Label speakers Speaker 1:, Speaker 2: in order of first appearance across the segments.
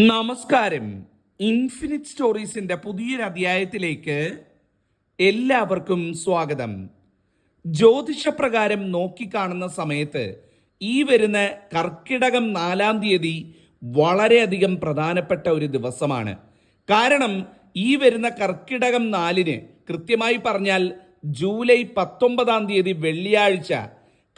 Speaker 1: നമസ്കാരം. ഇൻഫിനിറ്റ് സ്റ്റോറീസിന്റെ പുതിയൊരു അധ്യായത്തിലേക്ക് എല്ലാവർക്കും സ്വാഗതം. ജ്യോതിഷപ്രകാരം നോക്കിക്കാണുന്ന സമയത്ത് ഈ വരുന്ന കർക്കിടകം നാലാം തീയതി വളരെയധികം പ്രധാനപ്പെട്ട ഒരു ദിവസമാണ്. കാരണം ഈ വരുന്ന കർക്കിടകം നാലിന് കൃത്യമായി പറഞ്ഞാൽ ജൂലൈ പത്തൊമ്പതാം തീയതി വെള്ളിയാഴ്ച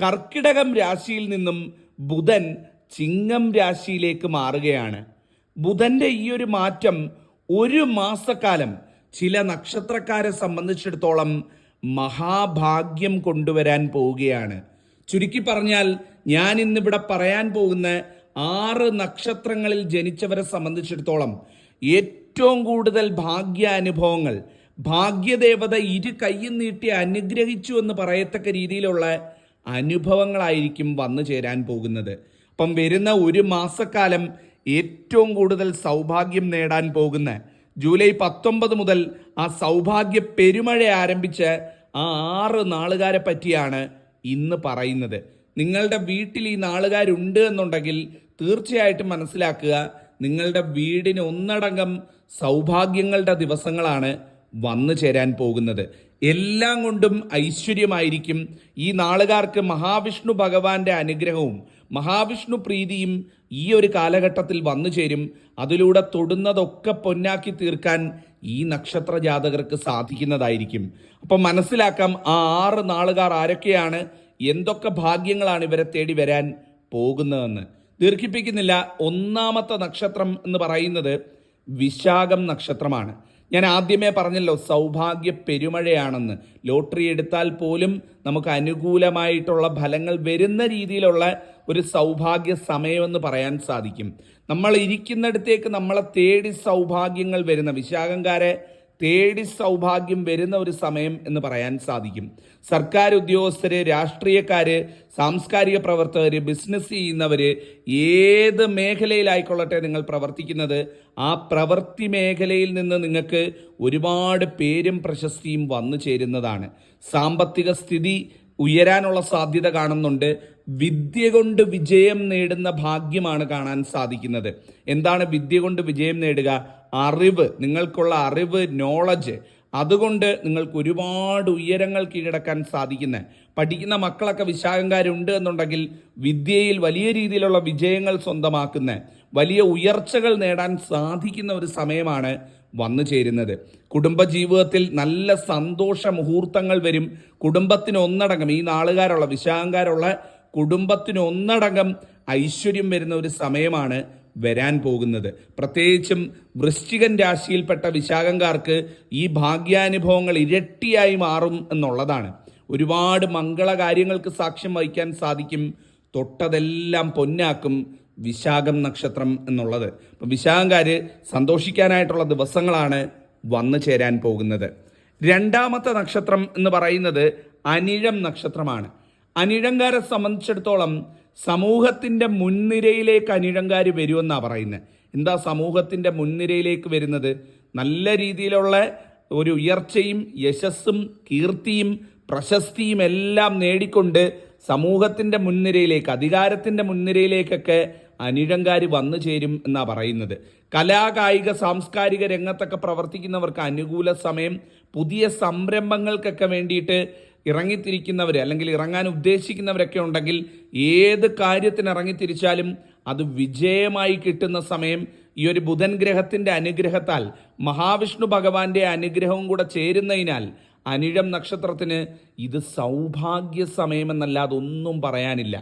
Speaker 1: കർക്കിടകം രാശിയിൽ നിന്നും ബുധൻ ചിങ്ങം രാശിയിലേക്ക് മാറുകയാണ്. ബുധന്റെ ഈ ഒരു മാറ്റം ഒരു മാസക്കാലം ചില നക്ഷത്രക്കാരെ സംബന്ധിച്ചിടത്തോളം മഹാഭാഗ്യം കൊണ്ടുവരാൻ പോവുകയാണ്. ചുരുക്കി പറഞ്ഞാൽ ഞാൻ ഇന്നിവിടെ പറയാൻ പോകുന്ന ആറ് നക്ഷത്രങ്ങളിൽ ജനിച്ചവരെ സംബന്ധിച്ചിടത്തോളം ഏറ്റവും കൂടുതൽ ഭാഗ്യാനുഭവങ്ങൾ ഭാഗ്യദേവത ഇരു കൈയും നീട്ടി അനുഗ്രഹിച്ചു എന്ന് പറയത്തക്ക രീതിയിലുള്ള അനുഭവങ്ങളായിരിക്കും വന്നു ചേരാൻ പോകുന്നത്. അപ്പം വരുന്ന ഒരു മാസക്കാലം ഏറ്റവും കൂടുതൽ സൗഭാഗ്യം നേടാൻ പോകുന്ന ജൂലൈ പത്തൊമ്പത് മുതൽ ആ സൗഭാഗ്യ പെരുമഴ ആരംഭിച്ച ആ ആറ് നാളുകാരെ പറ്റിയാണ് ഇന്ന് പറയുന്നത്. നിങ്ങളുടെ വീട്ടിൽ ഈ നാളുകാരുണ്ട് എന്നുണ്ടെങ്കിൽ തീർച്ചയായിട്ടും മനസ്സിലാക്കുക നിങ്ങളുടെ വീടിന് ഒന്നടങ്കം സൗഭാഗ്യങ്ങളുടെ ദിവസങ്ങളാണ് വന്നു ചേരാൻ പോകുന്നത്. എല്ലാം കൊണ്ടും ഐശ്വര്യമായിരിക്കും ഈ നാളുകാർക്ക് മഹാവിഷ്ണു ഭഗവാന്റെ അനുഗ്രഹവും മഹാവിഷ്ണു പ്രീതിയും ഈ ഒരു കാലഘട്ടത്തിൽ വന്നു ചേരും. അതിലൂടെ തൊടുന്നതൊക്കെ പൊന്നാക്കി തീർക്കാൻ ഈ നക്ഷത്ര ജാതകർക്ക് സാധിക്കുന്നതായിരിക്കും. അപ്പം മനസ്സിലാക്കാം ആ ആറ് നാളുകാർ ആരൊക്കെയാണ് എന്തൊക്കെ ഭാഗ്യങ്ങളാണ് ഇവരെ തേടി വരാൻ പോകുന്നതെന്ന്. ദീർഘിപ്പിക്കുന്നില്ല ഒന്നാമത്തെ നക്ഷത്രം എന്ന് പറയുന്നത് വിശാഖം നക്ഷത്രമാണ്. ഞാൻ ആദ്യമേ പറഞ്ഞല്ലോ സൗഭാഗ്യ പെരുമഴയാണെന്ന്. ലോട്ടറി എടുത്താൽ പോലും നമുക്ക് അനുകൂലമായിട്ടുള്ള ഫലങ്ങൾ വരുന്ന രീതിയിലുള്ള ഒരു സൗഭാഗ്യ സമയമെന്ന് പറയാൻ സാധിക്കും. നമ്മൾ ഇരിക്കുന്നിടത്തേക്ക് നമ്മളെ തേടി സൗഭാഗ്യങ്ങൾ വരുന്ന വിശാഖംകാരെ തേടി സൗഭാഗ്യം വരുന്ന ഒരു സമയം എന്ന് പറയാൻ സാധിക്കും. സർക്കാർ ഉദ്യോഗസ്ഥര് രാഷ്ട്രീയക്കാര് സാംസ്കാരിക പ്രവർത്തകര് ബിസിനസ് ചെയ്യുന്നവര് ഏത് മേഖലയിലായിക്കൊള്ളട്ടെ നിങ്ങൾ പ്രവർത്തിക്കുന്നത് ആ പ്രവൃത്തി മേഖലയിൽ നിന്ന് നിങ്ങൾക്ക് ഒരുപാട് പേരും പ്രശസ്തിയും വന്നു ചേരുന്നതാണ്. സാമ്പത്തിക സ്ഥിതി ഉയരാനുള്ള സാധ്യത കാണുന്നുണ്ട്. വിദ്യ കൊണ്ട് വിജയം നേടുന്ന ഭാഗ്യമാണ് കാണാൻ സാധിക്കുന്നത്. എന്താണ് വിദ്യ കൊണ്ട് വിജയം നേടുക? അറിവ്. നിങ്ങൾക്കുള്ള അറിവ് നോളജ് അതുകൊണ്ട് നിങ്ങൾക്ക് ഒരുപാട് ഉയരങ്ങൾ കീഴടക്കാൻ സാധിക്കുന്ന പഠിക്കുന്ന മക്കളൊക്കെ വിശാഖങ്കാരുണ്ട് എന്നുണ്ടെങ്കിൽ വിദ്യയിൽ വലിയ രീതിയിലുള്ള വിജയങ്ങൾ സ്വന്തമാക്കുന്ന വലിയ ഉയർച്ചകൾ നേടാൻ സാധിക്കുന്ന ഒരു സമയമാണ് വന്നു ചേരുന്നത്. കുടുംബജീവിതത്തിൽ നല്ല സന്തോഷ മുഹൂർത്തങ്ങൾ വരും. കുടുംബത്തിന് ഒന്നടങ്കം ഈ നാളുകാരുള്ള വിശാഖകാരുള്ള കുടുംബത്തിന് ഒന്നടങ്കം ഐശ്വര്യം വരുന്ന ഒരു സമയമാണ് വരാൻ പോകുന്നത്. പ്രത്യേകിച്ചും വൃശ്ചികൻ രാശിയിൽപ്പെട്ട വിശാഖങ്കാർക്ക് ഈ ഭാഗ്യാനുഭവങ്ങൾ ഇരട്ടിയായി മാറും എന്നുള്ളതാണ്. ഒരുപാട് മംഗളകാര്യങ്ങൾക്ക് സാക്ഷ്യം വഹിക്കാൻ സാധിക്കും. തൊട്ടതെല്ലാം പൊന്നാക്കും. വിശാഖം നക്ഷത്രം എന്നുള്ളത്. അപ്പോൾ വിശാഖംകാർ സന്തോഷിക്കാനായിട്ടുള്ള ദിവസങ്ങളാണ് വന്നു ചേരാൻ പോകുന്നത്. രണ്ടാമത്തെ നക്ഷത്രം എന്ന് പറയുന്നത് അനിഴം നക്ഷത്രമാണ്. അനിഴങ്കാരെ സംബന്ധിച്ചിടത്തോളം സമൂഹത്തിന്റെ മുൻനിരയിലേക്ക് അനിഴങ്കാർ വരുമെന്നാണ് പറയുന്നത് എന്താ സമൂഹത്തിന്റെ മുൻനിരയിലേക്ക് വരുന്നത്? നല്ല രീതിയിലുള്ള ഒരു ഉയർച്ചയും യശസ്സും കീർത്തിയും പ്രശസ്തിയും എല്ലാം നേടിക്കൊണ്ട് സമൂഹത്തിന്റെ മുൻനിരയിലേക്ക് അധികാരത്തിന്റെ മുൻനിരയിലേക്കൊക്കെ അനിഴങ്കാർ വന്നു ചേരും എന്നാ പറയുന്നത്. കലാകായിക സാംസ്കാരിക രംഗത്തൊക്കെ പ്രവർത്തിക്കുന്നവർക്ക് അനുകൂല സമയം പുതിയ സംരംഭങ്ങൾക്കൊക്കെ വേണ്ടിയിട്ട് ഇറങ്ങിത്തിരിക്കുന്നവർ അല്ലെങ്കിൽ ഇറങ്ങാൻ ഉദ്ദേശിക്കുന്നവരൊക്കെ ഉണ്ടെങ്കിൽ ഏത് കാര്യത്തിന് ഇറങ്ങിത്തിരിച്ചാലും അത് വിജയമായി കിട്ടുന്ന സമയം ഈ ഒരു ബുധൻ ഗ്രഹത്തിന്റെ അനുഗ്രഹത്താൽ മഹാവിഷ്ണു ഭഗവാന്റെ അനുഗ്രഹവും കൂടെ ചേരുന്നതിനാൽ അനിഴം നക്ഷത്രത്തിന് ഇത് സൗഭാഗ്യ സമയമെന്നല്ലാതെ ഒന്നും പറയാനില്ല.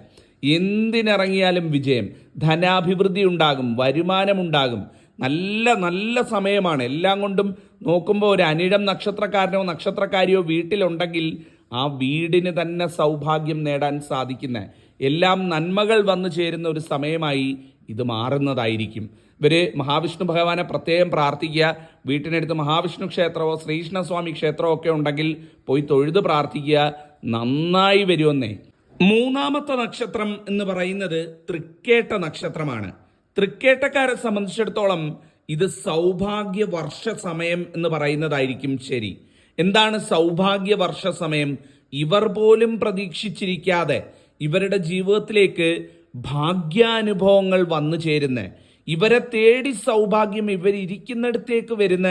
Speaker 1: എന്തിനിറങ്ങിയാലും വിജയം. ധനാഭിവൃദ്ധി ഉണ്ടാകും വരുമാനമുണ്ടാകും. നല്ല നല്ല സമയമാണ്. എല്ലാം കൊണ്ടും നോക്കുമ്പോൾ ഒരു അനിഴം നക്ഷത്രക്കാരനോ നക്ഷത്രക്കാരിയോ വീട്ടിലുണ്ടെങ്കിൽ ആ വീടിന് തന്നെ സൗഭാഗ്യം നേടാൻ സാധിക്കുന്ന എല്ലാം നന്മകൾ വന്നു ചേരുന്ന ഒരു സമയമായി ഇത് മാറുന്നതായിരിക്കും. ഇവർ മഹാവിഷ്ണു ഭഗവാനെ പ്രത്യേകം പ്രാർത്ഥിക്കുക. വീട്ടിനടുത്ത് മഹാവിഷ്ണു ക്ഷേത്രമോ ശ്രീകൃഷ്ണസ്വാമി ക്ഷേത്രമോ ഒക്കെ ഉണ്ടെങ്കിൽ പോയി തൊഴുത് പ്രാർത്ഥിക്കുക. നന്നായി വരുമെന്നേ. മൂന്നാമത്തെ നക്ഷത്രം എന്ന് പറയുന്നത് തൃക്കേട്ട നക്ഷത്രമാണ്. തൃക്കേട്ടക്കാരെ സംബന്ധിച്ചിടത്തോളം ഇത് സൗഭാഗ്യ വർഷ സമയം എന്ന് പറയുന്നതായിരിക്കും ശരി. എന്താണ് സൗഭാഗ്യ വർഷ സമയം? ഇവർ പോലും പ്രതീക്ഷിച്ചിരിക്കാതെ ഇവരുടെ ജീവിതത്തിലേക്ക് ഭാഗ്യാനുഭവങ്ങൾ വന്നു ചേരുന്ന ഇവരെ തേടി സൗഭാഗ്യം ഇവരിയ്ക്കുന്നിടത്തേക്ക് വരുന്ന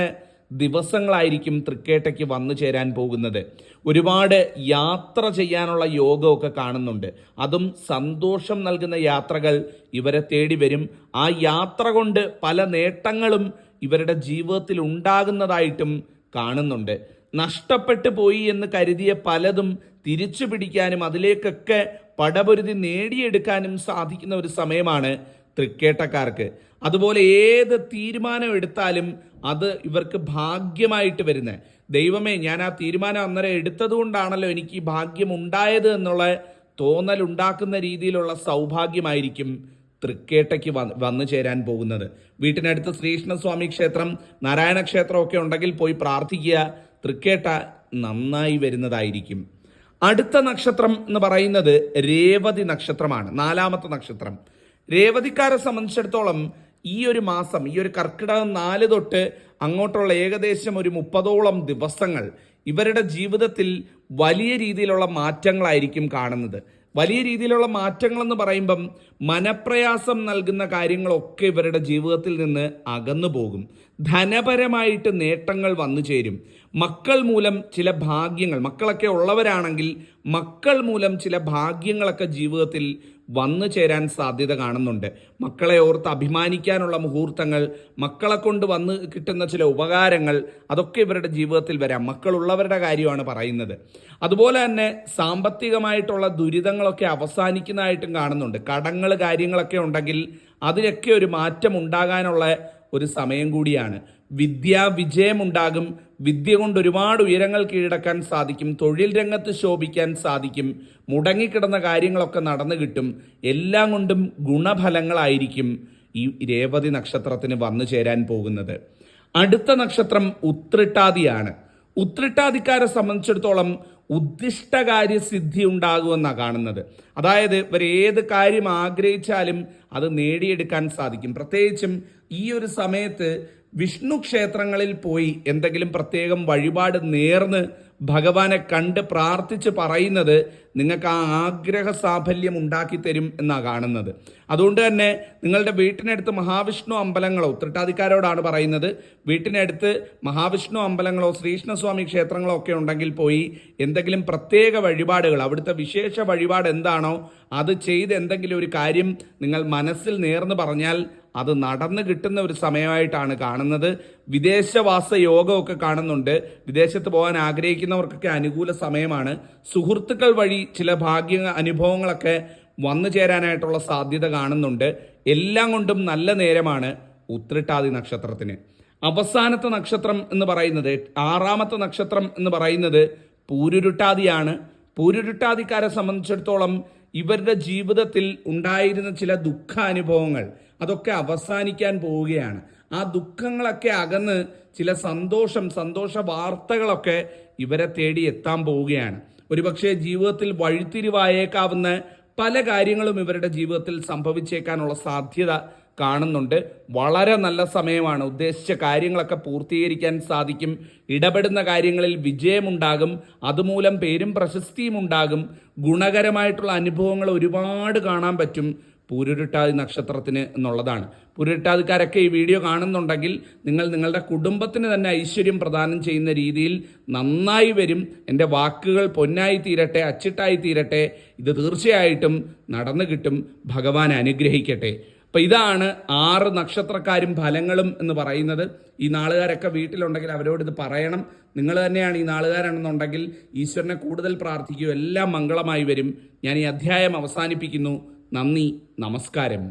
Speaker 1: ദിവസങ്ങളായിരിക്കും തൃക്കേട്ടയ്ക്ക് വന്നു ചേരാൻ പോകുന്നത്. ഒരുപാട് യാത്ര ചെയ്യാനുള്ള യോഗമൊക്കെ കാണുന്നുണ്ട്. അതും സന്തോഷം നൽകുന്ന യാത്രകൾ ഇവരെ തേടി വരും. ആ യാത്ര കൊണ്ട് പല നേട്ടങ്ങളും ഇവരുടെ ജീവിതത്തിൽ ഉണ്ടാകുന്നതായിട്ടും കാണുന്നുണ്ട്. നഷ്ടപ്പെട്ടു പോയി എന്ന് കരുതിയ പലതും തിരിച്ചു പിടിക്കാനും അതിലേക്കൊക്കെ പടപൊരുതി നേടിയെടുക്കാനും സാധിക്കുന്ന ഒരു സമയമാണ് തൃക്കേട്ടക്കാർക്ക്. അതുപോലെ ഏത് തീരുമാനം എടുത്താലും അത് ഇവർക്ക് ഭാഗ്യമായിട്ട് വരുന്നത് ദൈവമേ ഞാൻ ആ തീരുമാനം അന്നേരം എടുത്തതുകൊണ്ടാണല്ലോ എനിക്ക് ഈ ഭാഗ്യം ഉണ്ടായത് എന്നുള്ള തോന്നലുണ്ടാക്കുന്ന രീതിയിലുള്ള സൗഭാഗ്യമായിരിക്കും തൃക്കേട്ടയ്ക്ക് വന്ന് ചേരാൻ പോകുന്നത്. വീട്ടിനടുത്ത് ശ്രീകൃഷ്ണസ്വാമി ക്ഷേത്രം നാരായണ ക്ഷേത്രമൊക്കെ ഉണ്ടെങ്കിൽ പോയി പ്രാർത്ഥിക്കുക. തൃക്കേട്ട നന്നായി വരുന്നതായിരിക്കും. അടുത്ത നക്ഷത്രം എന്ന് പറയുന്നത് രേവതി നക്ഷത്രമാണ്. നാലാമത്തെ നക്ഷത്രം. രേവതിക്കാരെ സംബന്ധിച്ചിടത്തോളം ഈ ഒരു മാസം ഈ ഒരു കർക്കിടകം നാല് തൊട്ട് അങ്ങോട്ടുള്ള ഏകദേശം ഒരു മുപ്പതോളം ദിവസങ്ങൾ ഇവരുടെ ജീവിതത്തിൽ വലിയ രീതിയിലുള്ള മാറ്റങ്ങളായിരിക്കും കാണുന്നത്. വലിയ രീതിയിലുള്ള മാറ്റങ്ങൾ എന്ന് പറയുമ്പം മനപ്രയാസം നൽകുന്ന കാര്യങ്ങളൊക്കെ ഇവരുടെ ജീവിതത്തിൽ നിന്ന് അകന്നു പോകും. ധനപരമായിട്ട് നേട്ടങ്ങൾ വന്നു ചേരും. മക്കൾ മൂലം ചില ഭാഗ്യങ്ങൾ മക്കളൊക്കെ ഉള്ളവരാണെങ്കിൽ മക്കൾ മൂലം ചില ഭാഗ്യങ്ങളൊക്കെ ജീവിതത്തിൽ വന്നു ചേരാൻ സാധ്യത കാണുന്നുണ്ട്. മക്കളെ ഓർത്ത് അഭിമാനിക്കാനുള്ള മുഹൂർത്തങ്ങൾ മക്കളെ കൊണ്ട് വന്ന് കിട്ടുന്ന ചില ഉപകാരങ്ങൾ അതൊക്കെ ഇവരുടെ ജീവിതത്തിൽ വരാം. മക്കളുള്ളവരുടെ കാര്യമാണ് പറയുന്നത്. അതുപോലെ തന്നെ സാമ്പത്തികമായിട്ടുള്ള ദുരിതങ്ങളൊക്കെ അവസാനിക്കുന്നതായിട്ടും കാണുന്നുണ്ട്. കടങ്ങൾ കാര്യങ്ങളൊക്കെ ഉണ്ടെങ്കിൽ അതിനൊക്കെ ഒരു മാറ്റം ഉണ്ടാകാനുള്ള ഒരു സമയം കൂടിയാണ്. വിദ്യാ വിജയമുണ്ടാകും വിദ്യ കൊണ്ട് ഒരുപാട് ഉയരങ്ങൾ കീഴടക്കാൻ സാധിക്കും തൊഴിൽ രംഗത്ത് ശോഭിക്കാൻ സാധിക്കും മുടങ്ങിക്കിടന്ന കാര്യങ്ങളൊക്കെ നടന്നു കിട്ടും എല്ലാം കൊണ്ടും ഗുണഫലങ്ങളായിരിക്കും ഈ രേവതി നക്ഷത്രത്തിന് വന്നു ചേരാൻ പോകുന്നത്. അടുത്ത നക്ഷത്രം ഉത്രിട്ടാതിയാണ്. ഉത്രിട്ടാതിക്കാരെ സംബന്ധിച്ചിടത്തോളം ഉദ്ദിഷ്ടകാര്യ സിദ്ധി ഉണ്ടാകുമെന്നാണ് കാണുന്നത്. അതായത് ഇവർ ഏത് കാര്യം ആഗ്രഹിച്ചാലും അത് നേടിയെടുക്കാൻ സാധിക്കും. പ്രത്യേകിച്ചും ഈ ഒരു സമയത്ത് വിഷ്ണു ക്ഷേത്രങ്ങളിൽ പോയി എന്തെങ്കിലും പ്രത്യേകം വഴിപാട് നേർന്ന് ഭഗവാനെ കണ്ട് പ്രാർത്ഥിച്ച് പറയുന്നത് നിങ്ങൾക്ക് ആ ആഗ്രഹ സാഫല്യം ഉണ്ടാക്കി തരും എന്നാണ് കാണുന്നത്. അതുകൊണ്ട് തന്നെ നിങ്ങളുടെ വീട്ടിനടുത്ത് മഹാവിഷ്ണു അമ്പലങ്ങളോ ഉത്രട്ടാധിക്കാരോടാണ് പറയുന്നത് വീട്ടിനടുത്ത് മഹാവിഷ്ണു അമ്പലങ്ങളോ ശ്രീകൃഷ്ണസ്വാമി ക്ഷേത്രങ്ങളോ ഒക്കെ ഉണ്ടെങ്കിൽ പോയി എന്തെങ്കിലും പ്രത്യേക വഴിപാടുകൾ അവിടുത്തെ വിശേഷ വഴിപാട് എന്താണോ അത് ചെയ്ത് എന്തെങ്കിലും ഒരു കാര്യം നിങ്ങൾ മനസ്സിൽ നേർന്ന് പറഞ്ഞാൽ അത് നടന്നു കിട്ടുന്ന ഒരു സമയമായിട്ടാണ് കാണുന്നത്. വിദേശവാസ യോഗമൊക്കെ കാണുന്നുണ്ട്. വിദേശത്ത് പോകാൻ ആഗ്രഹിക്കുന്നവർക്കൊക്കെ അനുകൂല സമയമാണ്. സുഹൃത്തുക്കൾ വഴി ചില ഭാഗ്യ അനുഭവങ്ങളൊക്കെ വന്നു ചേരാനായിട്ടുള്ള സാധ്യത കാണുന്നുണ്ട്. എല്ലാം കൊണ്ടും നല്ല നേരമാണ് ഉത്രിട്ടാതി നക്ഷത്രത്തിന്. അവസാനത്തെ നക്ഷത്രം എന്ന് പറയുന്നത് ആറാമത്തെ നക്ഷത്രം എന്ന് പറയുന്നത് പൂരുരുട്ടാതിയാണ്. പൂരുരുട്ടാതിക്കാരെ സംബന്ധിച്ചിടത്തോളം ഇവരുടെ ജീവിതത്തിൽ ഉണ്ടായിരുന്ന ചില ദുഃഖാനുഭവങ്ങൾ അതൊക്കെ അവസാനിക്കാൻ പോവുകയാണ്. ആ ദുഃഖങ്ങളൊക്കെ അകന്ന് ചില സന്തോഷം സന്തോഷ വാർത്തകളൊക്കെ ഇവരെ തേടി എത്താൻ പോവുകയാണ്. ഒരുപക്ഷെ ജീവിതത്തിൽ വഴിത്തിരിവായേക്കാവുന്ന പല കാര്യങ്ങളും ഇവരുടെ ജീവിതത്തിൽ സംഭവിച്ചേക്കാനുള്ള സാധ്യത കാണുന്നുണ്ട്. വളരെ നല്ല സമയമാണ്. ഉദ്ദേശിച്ച കാര്യങ്ങളൊക്കെ പൂർത്തീകരിക്കാൻ സാധിക്കും. ഇടപെടുന്ന കാര്യങ്ങളിൽ വിജയമുണ്ടാകും. അതുമൂലം പേരും പ്രശസ്തിയും ഉണ്ടാകും ഗുണകരമായിട്ടുള്ള അനുഭവങ്ങൾ ഒരുപാട് കാണാൻ പറ്റും. പൂരുരുട്ടാതി നക്ഷത്രത്തിന് എന്നുള്ളതാണ്. പൂരുരുട്ടാതിക്കാരൊക്കെ ഈ വീഡിയോ കാണുന്നുണ്ടെങ്കിൽ നിങ്ങൾ നിങ്ങളുടെ കുടുംബത്തിന് തന്നെ ഐശ്വര്യം പ്രദാനം ചെയ്യുന്ന രീതിയിൽ നന്നായി വരും. എന്റെ വാക്കുകൾ പൊന്നായി തീരട്ടെ അച്ചിട്ടായി തീരട്ടെ. ഇത് തീർച്ചയായിട്ടും നടന്നു കിട്ടും. ഭഗവാൻ അനുഗ്രഹിക്കട്ടെ. അപ്പം ഇതാണ് ആറ് നക്ഷത്രക്കാരും ഫലങ്ങളും എന്ന് പറയുന്നത്. ഈ നാളുകാരൊക്കെ വീട്ടിലുണ്ടെങ്കിൽ അവരോട് ഇത് പറയണം. നിങ്ങൾ തന്നെയാണ് ഈ നാളുകാരാണെന്നുണ്ടെങ്കിൽ ഈശ്വരനെ കൂടുതൽ പ്രാർത്ഥിക്കുകയോ എല്ലാം മംഗളമായി വരും. ഞാൻ ഈ അധ്യായം അവസാനിപ്പിക്കുന്നു. നന്ദി നമസ്കാരം.